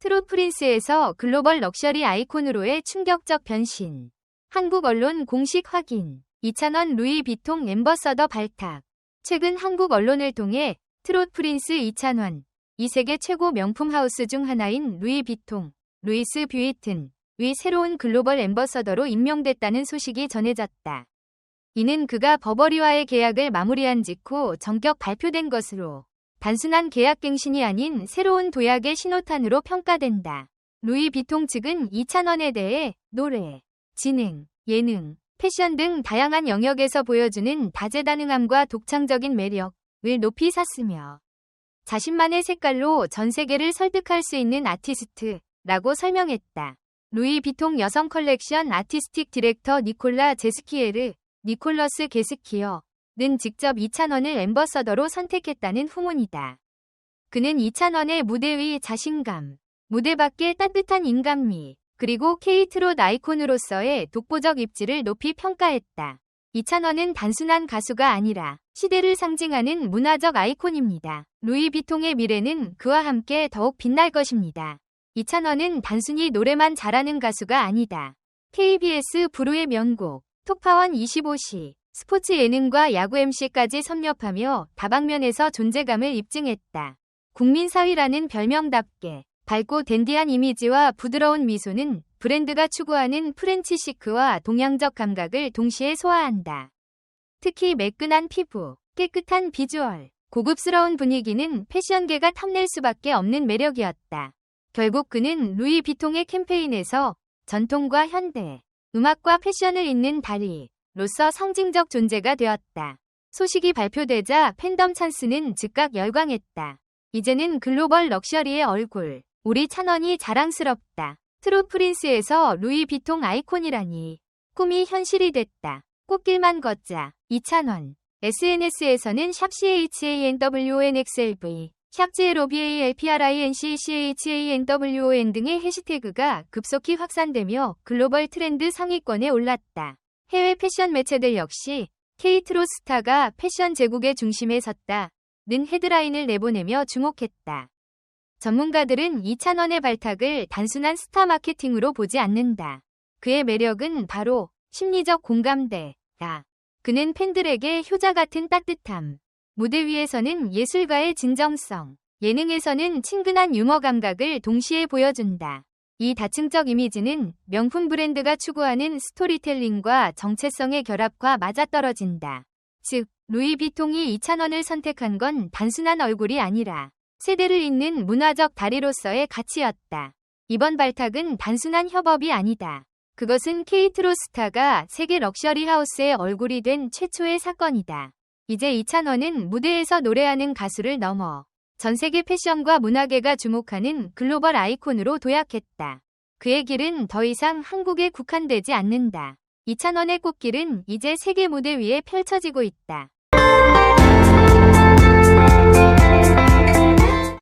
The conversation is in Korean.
트롯 프린스에서 글로벌 럭셔리 아이콘으로의 충격적 변신. 한국 언론 공식 확인. 이찬원 루이 비통 엠버서더 발탁. 최근 한국 언론을 통해 트롯 프린스 이찬원, 이 세계 최고 명품 하우스 중 하나인 루이 비통, 루이스 뷰이튼, 의 새로운 글로벌 엠버서더로 임명됐다는 소식이 전해졌다. 이는 그가 버버리와의 계약을 마무리한 직후 전격 발표된 것으로 단순한 계약갱신이 아닌 새로운 도약의 신호탄으로 평가된다. 루이 비통 측은 이찬원에 대해 노래, 진행, 예능, 패션 등 다양한 영역에서 보여주는 다재다능함과 독창적인 매력을 높이 샀으며 자신만의 색깔로 전 세계를 설득할 수 있는 아티스트라고 설명했다. 루이 비통 여성 컬렉션 아티스틱 디렉터 니콜라 제스키에르, 니콜러스 게스키어, 는 직접 이찬원을 엠버서더로 선택했다는 후문이다. 그는 이찬원의 무대 위 자신감, 무대 밖의 따뜻한 인간미, 그리고 케이트롯 아이콘으로서의 독보적 입지를 높이 평가했다. 이찬원은 단순한 가수가 아니라 시대를 상징하는 문화적 아이콘입니다. 루이비통의 미래는 그와 함께 더욱 빛날 것입니다. 이찬원은 단순히 노래만 잘하는 가수가 아니다. KBS 부르의 명곡, 톡파원 25시, 스포츠 예능과 야구 MC까지 섭렵하며 다방면에서 존재감을 입증했다. 국민 사위라는 별명답게 밝고 댄디한 이미지와 부드러운 미소는 브랜드가 추구하는 프렌치 시크와 동양적 감각을 동시에 소화한다. 특히 매끈한 피부, 깨끗한 비주얼, 고급스러운 분위기는 패션계가 탐낼 수밖에 없는 매력이었다. 결국 그는 루이 비통의 캠페인에서 전통과 현대, 음악과 패션을 잇는 다리로서 상징적 존재가 되었다. 소식이 발표되자 팬덤 찬스는 즉각 열광했다. 이제는 글로벌 럭셔리의 얼굴, 우리 찬원이 자랑스럽다. 트롯 프린스에서 루이 비통 아이콘이라니. 꿈이 현실이 됐다. 꽃길만 걷자. 이찬원. SNS에서는 샵 CHANWONXLV, 샵 JLOBALPRINCCHANWON 등의 해시태그가 급속히 확산되며 글로벌 트렌드 상위권에 올랐다. 해외 패션 매체들 역시 케이트로 스타가 패션 제국의 중심에 섰다. 는 헤드라인을 내보내며 주목했다. 전문가들은 이찬원의 발탁을 단순한 스타 마케팅으로 보지 않는다. 그의 매력은 바로 심리적 공감대다. 그는 팬들에게 효자 같은 따뜻함, 무대 위에서는 예술가의 진정성, 예능에서는 친근한 유머 감각을 동시에 보여준다. 이 다층적 이미지는 명품 브랜드가 추구하는 스토리텔링과 정체성의 결합과 맞아떨어진다. 즉, 루이비통이 이찬원을 선택한 건 단순한 얼굴이 아니라 세대를 잇는 문화적 다리로서의 가치였다. 이번 발탁은 단순한 협업이 아니다. 그것은 케이트 로 스타가 세계 럭셔리 하우스의 얼굴이 된 최초의 사건이다. 이제 이찬원은 무대에서 노래하는 가수를 넘어 전 세계 패션과 문화계가 주목하는 글로벌 아이콘으로 도약했다. 그의 길은 더 이상 한국에 국한되지 않는다. 이찬원의 꽃길은 이제 세계 무대 위에 펼쳐지고 있다.